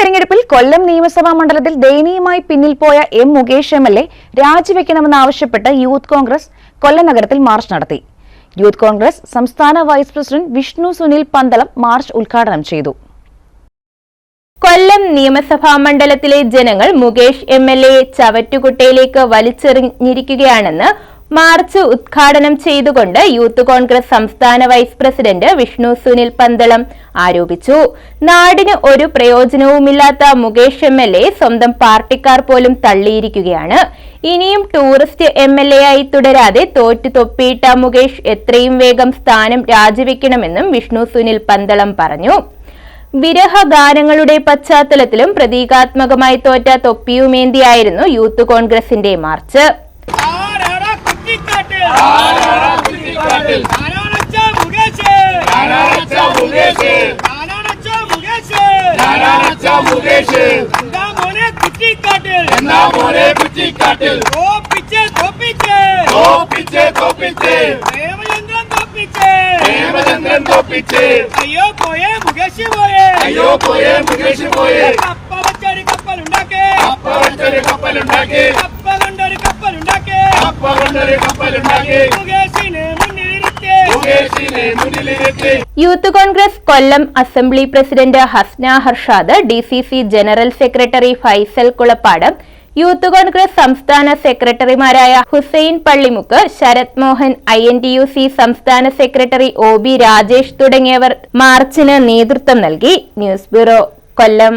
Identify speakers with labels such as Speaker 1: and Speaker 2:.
Speaker 1: തെരഞ്ഞെടുപ്പിൽ കൊല്ലം നിയമസഭാ മണ്ഡലത്തിൽ ദയനീയമായി പിന്നിൽ പോയ M Mukesh M L A രാജിവെക്കണമെന്നാവശ്യപ്പെട്ട് youth Congress Kollam നഗരത്തിൽ മാർച്ച് നടത്തി. യൂത്ത് കോൺഗ്രസ് സംസ്ഥാന vice president Vishnu Sunil Pandalam march ഉദ്ഘാടനം ചെയ്തു.
Speaker 2: കൊല്ലം നിയമസഭാ മണ്ഡലത്തിലെ ജനങ്ങൾ മുകേഷ് എം എൽ എ ചവറ്റുകുട്ടയിലേക്ക് വലിച്ചെറിഞ്ഞിരിക്കുകയാണെന്ന് മാർച്ച് ഉദ്ഘാടനം ചെയ്തുകൊണ്ട് യൂത്ത് കോൺഗ്രസ് സംസ്ഥാന വൈസ് പ്രസിഡന്റ് വിഷ്ണു സുനിൽ പന്തളം ആരോപിച്ചു. നാടിന് ഒരു പ്രയോജനവുമില്ലാത്ത മുകേഷ് എം എൽ എ സ്വന്തം പാർട്ടിക്കാർ പോലും തള്ളിയിരിക്കുകയാണ്. ഇനിയും ടൂറിസ്റ്റ് എം എൽ എ ആയി തുടരാതെ തോറ്റു തൊപ്പിയിട്ട മുകേഷ് എത്രയും വേഗം സ്ഥാനം രാജിവെക്കണമെന്നും വിഷ്ണു സുനിൽ പന്തളം പറഞ്ഞു. വിരഹ ഗാനങ്ങളുടെ പശ്ചാത്തലത്തിലും പ്രതീകാത്മകമായി തോറ്റ തൊപ്പിയുമേന്തിയായിരുന്നു യൂത്ത് കോൺഗ്രസിന്റെ മാർച്ച്.
Speaker 3: കുറ്റിക്കാട്ടിൽ തോപ്പിച്ച് തോപ്പിച്ച്
Speaker 4: തോപ്പിച്ച് തോപ്പിച്ച്
Speaker 3: പ്രേമചന്ദ്രൻ തോപ്പിച്ച്
Speaker 4: ഹേമചന്ദ്രൻ തോപ്പിച്ച്
Speaker 3: അയ്യോ പോയേ മുകേഷ് പോയേ
Speaker 4: അയ്യോ പോയേ മുകേഷ് പോയേ
Speaker 3: കപ്പ വെച്ചൊരു കപ്പലുണ്ടാക്കേ
Speaker 4: വെച്ചൊരു
Speaker 3: കപ്പ കൊണ്ടൊരു കപ്പലുണ്ടാക്കേ
Speaker 4: കപ്പലുണ്ടാക്കി.
Speaker 2: Youth Congress Kollam assembly president Hasna Harshad D C C general secretary Faisal Kulappadu youth Congress സംസ്ഥാന സെക്രട്ടറിമാരായ Hussain Pallimukku Sarath Mohan I N T U C സംസ്ഥാന സെക്രട്ടറി ഒ ബി രാജേഷ് തുടങ്ങിയവർ മാർച്ചിന് നേതൃത്വം നൽകി. News bureau Kollam.